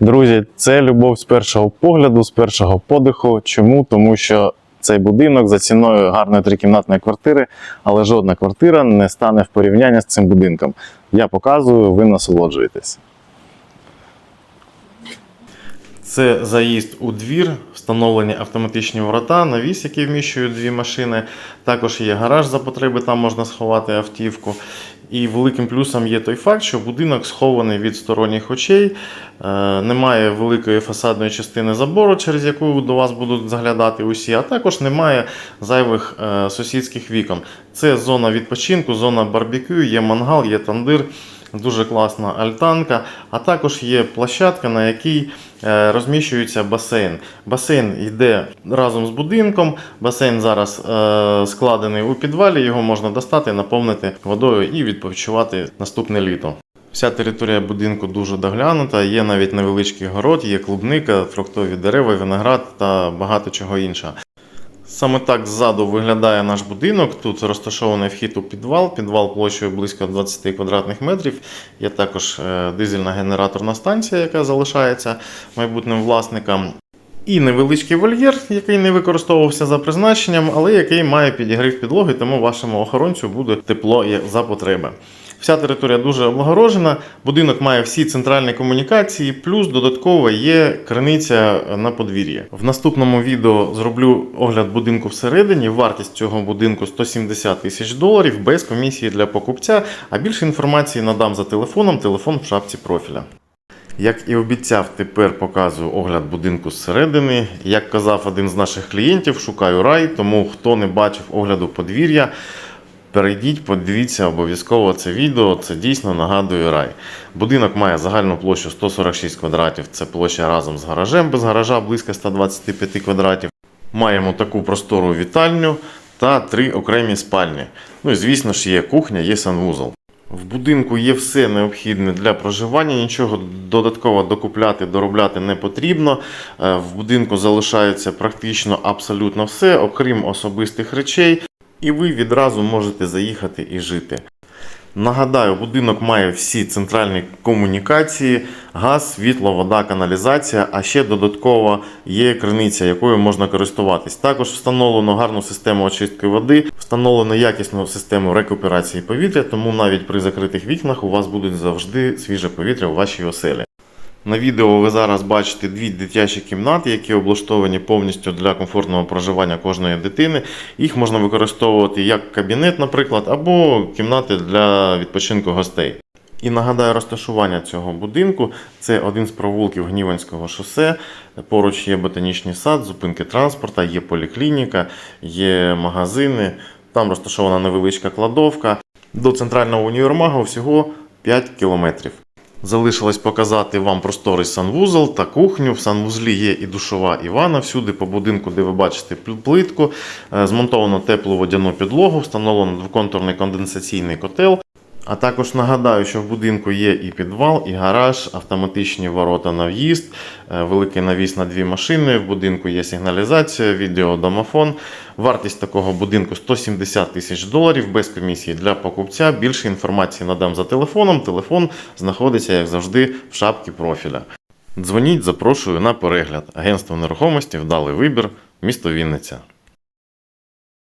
Друзі, це любов з першого погляду, з першого подиху. Чому? Тому що цей будинок за ціною гарної трикімнатної квартири, але жодна квартира не стане в порівняння з цим будинком. Я показую, ви насолоджуєтесь. Це заїзд у двір, встановлені автоматичні врата, навіс, який вміщує дві машини. Також є гараж за потреби, там можна сховати автівку. І великим плюсом є той факт, що будинок схований від сторонніх очей, е, немає великої фасадної частини забору, через яку до вас будуть заглядати усі, а також немає зайвих е, сусідських вікон. Це зона відпочинку, зона барбекю, є мангал, є тандир. Дуже класна альтанка, а також є площадка, на якій е, розміщується басейн. Басейн йде разом з будинком. Басейн зараз е, складений у підвалі, його можна достати, наповнити водою і відпочивати наступне літо. Вся територія будинку дуже доглянута, є навіть невеличкий город, є клубника, фруктові дерева, виноград та багато чого іншого. Саме так ззаду виглядає наш будинок. Тут розташований вхід у підвал. Підвал площею близько 20 квадратних метрів. Є також е, дизельна генераторна станція, яка залишається майбутнім власникам. І невеличкий вольєр, який не використовувався за призначенням, але який має підігрів підлоги, тому вашому охоронцю буде тепло за потреби. Вся територія дуже облагорожена. Будинок має всі центральні комунікації, плюс додатково є криниця на подвір'ї. В наступному відео зроблю огляд будинку всередині. Вартість цього будинку 170 тисяч доларів без комісії для покупця. А більше інформації надам за телефоном. Телефон в шапці профіля. Як і обіцяв, тепер показую огляд будинку зсередини. Як казав один з наших клієнтів, шукаю рай, тому хто не бачив огляду подвір'я, перейдіть, подивіться обов'язково це відео. Це дійсно нагадує рай. Будинок має загальну площу 146 квадратів. Це площа разом з гаражем, без гаража близько 125 квадратів. Маємо таку простору вітальню та три окремі спальні. Ну і звісно ж є кухня, є санвузол. В будинку є все необхідне для проживання, нічого додатково докупляти, доробляти не потрібно. Е, В будинку залишається практично абсолютно все, окрім особистих речей, і ви відразу можете заїхати і жити. Нагадаю, будинок має всі центральні комунікації: газ, світло, вода, каналізація, а ще додатково є криниця, якою можна користуватись. Також встановлено гарну систему очистки води, встановлено якісну систему рекуперації повітря, тому навіть при закритих вікнах у вас буде завжди свіже повітря у вашій оселі. На відео ви зараз бачите дві дитячі кімнати, які облаштовані повністю для комфортного проживання кожної дитини. Їх можна використовувати як кабінет, наприклад, або кімнати для відпочинку гостей. І нагадаю, розташування цього будинку це один з провулків Гніванського шосе. Поруч є ботанічний сад, зупинки транспорта, є поліклініка, є магазини. Там розташована невеличка кладовка. До центрального універмагу всього 5 кілометрів. Залишилось показати вам просторий санвузол та кухню. В санвузлі є і душова і ванна. Всюди по будинку, де ви бачите пл- плитку, Е, змонтовано теплу водяну підлогу, встановлено двоконтурний конденсаційний котел. А також нагадаю, що в будинку є і підвал, і гараж, автоматичні ворота на в'їзд, е, великий навіс на дві машини. В будинку є сигналізація, відеодомофон. Вартість такого будинку 170 тисяч доларів без комісії для покупця. Більше інформації надам за телефоном. Телефон знаходиться, як завжди, в шапці профіля. Дзвоніть, запрошую на перегляд. Агентство нерухомості вдалий вибір, місто Вінниця.